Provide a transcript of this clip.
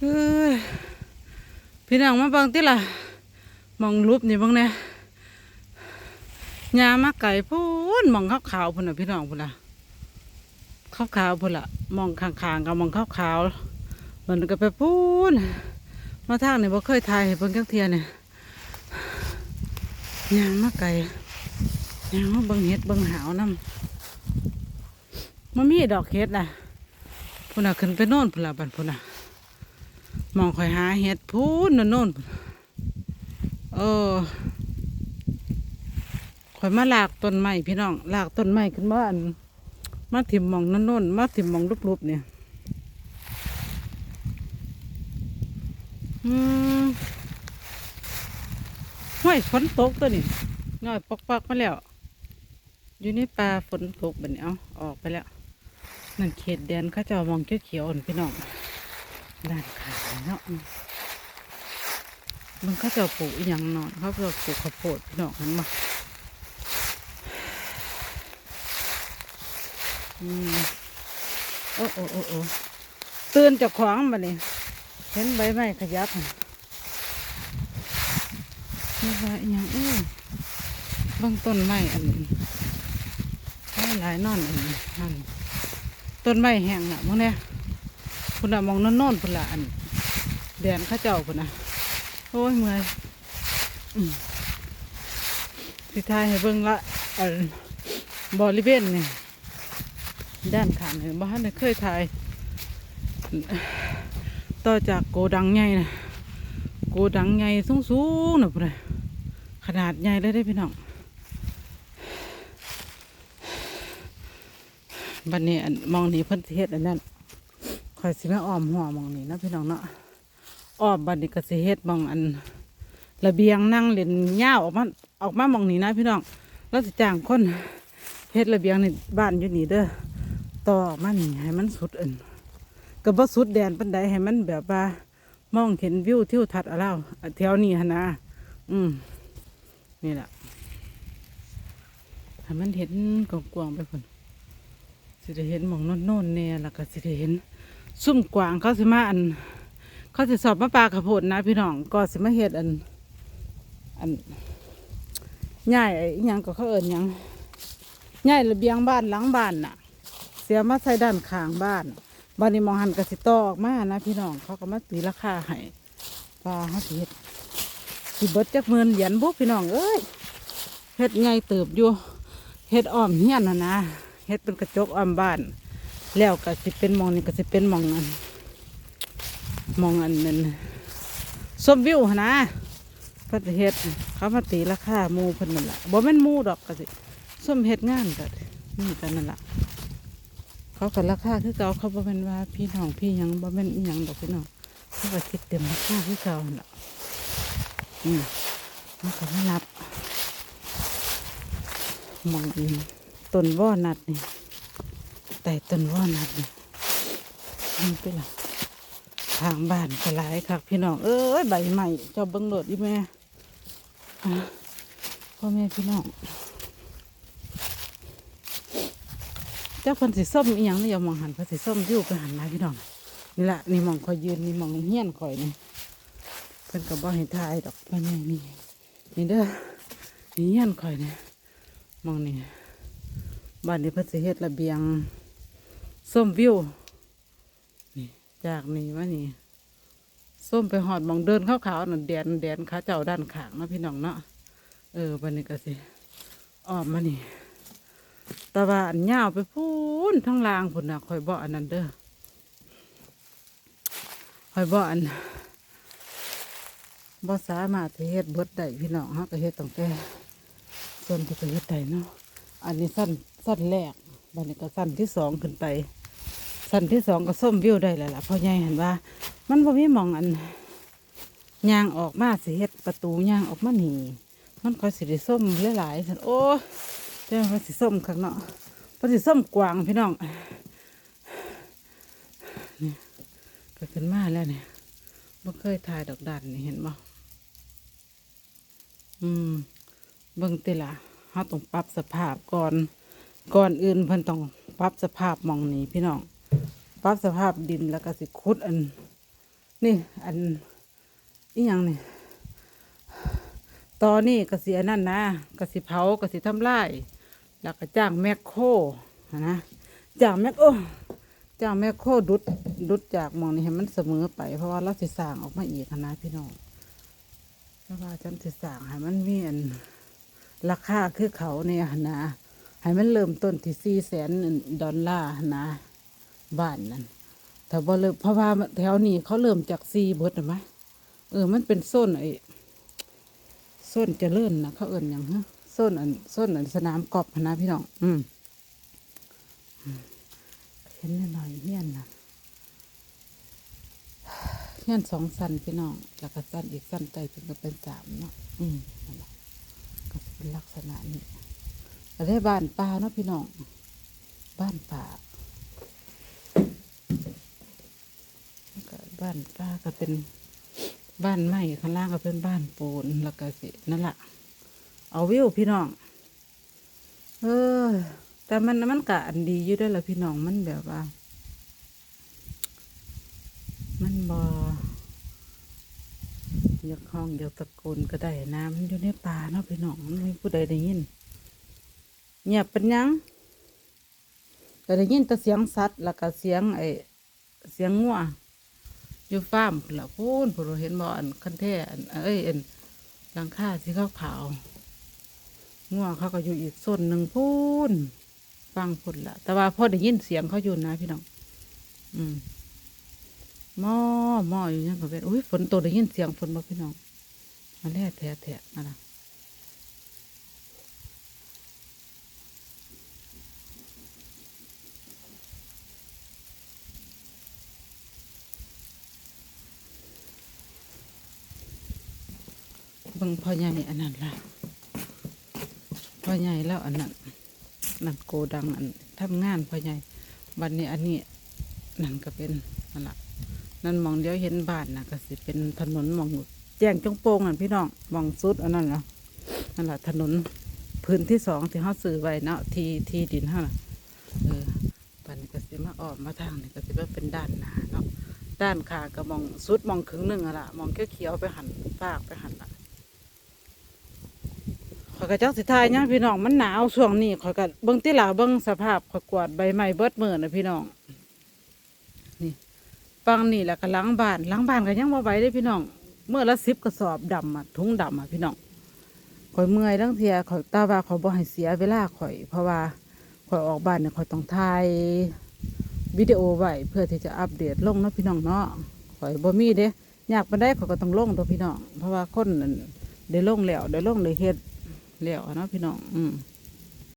พี่น้องมาบังติล่ะมองรูปนี่บังเนี่ยยามาไก่พูนมองขาวขาวๆพุ่นน่ะพี่น้องพุ่นน่ะขาวขาวๆพุ่นละมองข้างๆกับมองขาวขาวมันก็ไปพูนมาทางนี่บ่เคยถ่ายให้เบิ่งจักเทียเนี่ยยางมาไก่ยางมาบิ่งเห็ดบิ่งหาวนํมันมีดอกเห็ดนะพุ่นน่ะขึ้นไปโน่นพุ่นละบัดพุ่นน่ะ มองคอยหาเห็ดพูนโน่นเออคอยมาลากต้นไม้พี่น้องลากต้นไม้ขึ้นมาอันมาถิ่มมองโน่นมาถิ่มมองรูปๆเนี่ยอืมห้วยฝนตกตัวนี่ง่อยปอกๆมาแล้ว อยู่ในป่าฝนตกบัดนี้เอาออกไปแล้ว นั่นเขตแดนเขาเจะมองเขียวๆอ่อนพี่น้อง ด้านขาเนาะมันเขาจะปลูกอย่างนอนเขาจะปลูกข้าวโพดพี่น้องมันมาอืมโอ้โอ้โอ้โอ้ตื่นจากขวางมาเนี่ยเห็นใบไม้ขยับนี่ว่าอย่างอู้เบางต้นไม้อันนี้หลายหลายนอนอันนี้นั่นต้นไม้แห้งน่ะมึงเนี่ย พุ่นะมองโน่นๆพุ่นละอันแดนข้าเจ้าพุ่นนะโอ้ยเมื่อยสิทายให้เบิ่งละอันบริเวณนี่ด้านข้างนี่บ้านเคยถ่าย ต่อจากโกดังใหญ่นะโกดังใหญ่สูงๆนะพุ่นนะขนาดใหญ่เลยได้พี่น้องบัดนี้มองนี่เพิ่นเฮ็ดอันนั้น ข่อยสิมาอ้อมหัวมองนี่นะพี่น้องเนาะอ้อมบัดนี้ก็สิเฮ็ดมองอันระเบียงนั่งเล่นย่าออกมาออกมามองนี่นะพี่น้องแล้วสิจ้างคนเฮ็ดระเบียงในบ้านอยู่นี่เด้อต่อมานี่ให้มันสุดอันก็บ่สุดแดนปานใดให้มันแบบว่ามองเห็นวิวทิวทัศน์อะไรแถวนี้หั่นะอืมนี่แหละให้มันเห็นกว้างๆไปพุ่นสิได้เห็นมองโน่นๆแน่ยแล้วก็สิได้เห็น ซุ่มกวางเขาสิมาอัน เขาสิสอบมาปลาขาวโพดนะ พี่น้องก็สิมาเฮ็ดอัน อันย่ายอ้อิหยังก็เขาเอิ้นยังย่ายระเบียงบ้านหลังบ้านน่ะ เสียมาใส่ด้านข้างบ้านบ้านนี้มองหันกระสิตอออกมานะพี่น้องเขาก็มาตีราคาให้ปลาเขาสิเฮ็ดสิเบิดจักหมื่นเหรียญบุพี่น้องเอ้ยเฮ็ดไงเติบอยู่เฮ็ดอ้อมเฮียนนะนะเฮ็ดเป็นกระจกอ้อมบ้าน แล้วก็สิเป็นมองนี่ก็สิเป็นมองอันมองอันนั้นส้มวิวนะเพิ่นเฮ็ดเขามาตีราคามูเพิ่นนั่นละบ่แม่นมูดอกก็สิส้มเฮ็ดงานก็นี่กันนั่นละเขาก็ราคาคือเก่าเขาบ่แม่นว่าพี่น้องพี่ยังบ่แม่นอีหยังดอกพี่น้องเขาก็คิดเต็มราคาคือเก่าหั่นล่ะอืมมันก็ไม่รับมองอีต้นว่อนัดนี่ ต่ต้นว่านัดนี่นี่ไปละทางบ้านก็หลายคักพี่น้อง เอ้ยใบใหม่เจ้าเบิ้งโดดดิแม่พ่อแม่พี่น้องเจ้าคนสีส้มอีหยังนี่อย่ามองหันเพนสีส้มอยู่ไปหันมาพี่น้องนี่ละนี่มองคอยยืนนี่มองเฮี้ยนคอยนี่เพิ่นก็บ่ให้ทายดอกพ่อแม่นี่นี่เด้อนี่เฮี้ยนคอยนี่มองนี่บ้านนี้พิ่นสิเฮ็ดระเบียง ส้มวิวนี่จากนี่มานี่ส้มไปหอดหมองเดินขาวๆน่ะแดนแดนขาเจ้าด้านข้างเนาะพี่น้องเนาะเออบ้านนี้ก็สิอ้อมมานี่แตะวันยาวไปพูนทั้งลางพุ่นน่ะคอยบ่อันนั้นเด้อคอยบ่อันบ่สามารถที่เฮ็ดเบิดได้พี่น้องเฮาก็เฮ็ดตั้งแต่ส่วนที่ก็เฮ็ดได้เนาะอันนี้สั้นสั้นแรกบันนี้ก็สั้นที่สองขึ้นไป สันที่สองก็ส้มวิวได้แล้วล่ะเพอใหญ่เห็นว่า มันบ่มีมองอันยางออกมาสิเฮ็ดประตูยางออกมาหนีมันก็สิได้ส้มหลายๆสันโอ้เจ้ามันสิส้มข้างเนาะมันสิส้มกวางพี่น้องนี่ก็ขึ้นมาแล้วเนี่ยบ่เคยถ่ายดอกดันนี่เห็นบ่อืมเบิ่งติล่ะเราต้องปรับสภาพก่อนก่อนอื่นเพิ่นต้องปรับสภาพมองนี้พี่น้อง ปรับสภาพดินแล้วก็สิขุดอัน นี่อันอีหยังนี่ตอนนี้กสิอันนั่นนะกสิเผากสิทำลายแล้วก็จ้างแมคโครนะจ้างแมคโครจ้างแมคโครดุดดุดจากมองนี้ให้มันเสมอไป เพราะว่าเราสิสร้างออกมาอีกนะพี่น้องเพราะว่าฉันสิสร้างให้มันมีอันราคาคือเขาเนี่ยนะให้มันเริ่มต้นที่สี่แสนดอลลาร์นะ บ้านนั้นแต่ว่าเริ่มเพราะว่าแถวนี้เขาเริ่มจากซีเบิดเห็นไหมเออ มันเป็นโซนไอ้โซนเจริญนะเขาเอิ่นอย่างฮะโซนอันโซนอันสนามกอล์ฟหั้นะพี่น้องอืมเห็นหน่อยเฮียนนะเฮียนสองสันพี่น้องแล้วก็สันอีกสันใจเป็นก็เป็นสามเนาะอืมนั่นแหละก็เป็นลักษณะนี้แล้วได้บ้านป่าเนาะพี่น้อง บ้านป่าแล้วก็ บ้านป่าก็เป็นบ้านไม้ข้างล่างก็เป็นบ้านปูนแล้วก็สินั่นแหละเอาวิวพี่น้อง เออ แต่มันมันกะอันดีอยู่เด้ละพี่น้องมันแบบว่า มันบออยากห้องอยากตะโกนก็ได้นะมันอยู่ในป่าเนาะพี่น้องไม่มีผู้ใดได้ยินเงียบเป็นยังก็ได้ยินแต่เสียงสัตว์แล้วก็เสียงไอเสียงงัว อยู่ฟาร์มพุ่นละพูนผู้เห็นบ่อันคันแท่อันเอ้ยอันหลังคาสีขาวขาวง่วงเขาก็อยู่อีกส่วนหนึ่งพูนฟังพุ่นละแต่ว่าพอได้ยินเสียงเขาอยู่นะพี่น้องอืมหม้อหม้ออยู่ยังก็เป็นอุ้ยฝนตกได้ยินเสียงฝนบ่พี่น้องมาแล่แถะแถะนั่นล่ะ เบิ่งพ่อใหญ่อันนั้นล่ะพ่อใหญ่แล้วอันนั้นนั่นโกดังอันทำงานพ่อใหญ่บัดนี้อันนี้นั่นก็เป็นนั่นละนั่นมองเดียวเห็นบ้านนะก็สิเป็นถนนมองแจ้งจงโป่งอันพี่น้องมองสุดอันนั้นละนั่นละถนนพื้นที่สองที่เขาซื้อไว้เนาะที่ที่ดินเท่าน่ะเออบัดนี้ก็สิมาออกมาทางนี่ก็สิว่าเป็นด้านหนาเนาะด้านขาก็มองสุดมองครึ่งหนึ่งอะละมองเขียวๆไปหันฟากไปหันละ ข่อยก็จักสิทายหยังพี่น้องมันหนาวช่วงนี้ข่อยก็เบิ่งติหลาเบิ่งสภาพข่อยกวาดใบไม้เบิดมือนะพี่น้อง นี่ฟังนี่แหละก็ล้างบ้านล้างบ้านก็ยังบ่ไหวเด้พี่น้อง เมื่อละสิบกระสอบดำอะถุงดำอะพี่น้องข่อยเมื่อยทั้งเทียข่อยตาว่าข่อยบ่ให้เสียเวลาข่อย เพราะว่าข่อยออกบ้านเนี่ยข่อยต้องถ่ายวิดีโอไว้เพื่อที่จะอัปเดตลงเนาะพี่น้องเนาะข่อยบ่มีเด้อยากปานใดข่อยก็ต้องลงตัวพี่น้อง เพราะว่าคนนั่นได้ลงแล้วได้ลงได้เฮ็ด แล้วเนาะพี่น้อง อืม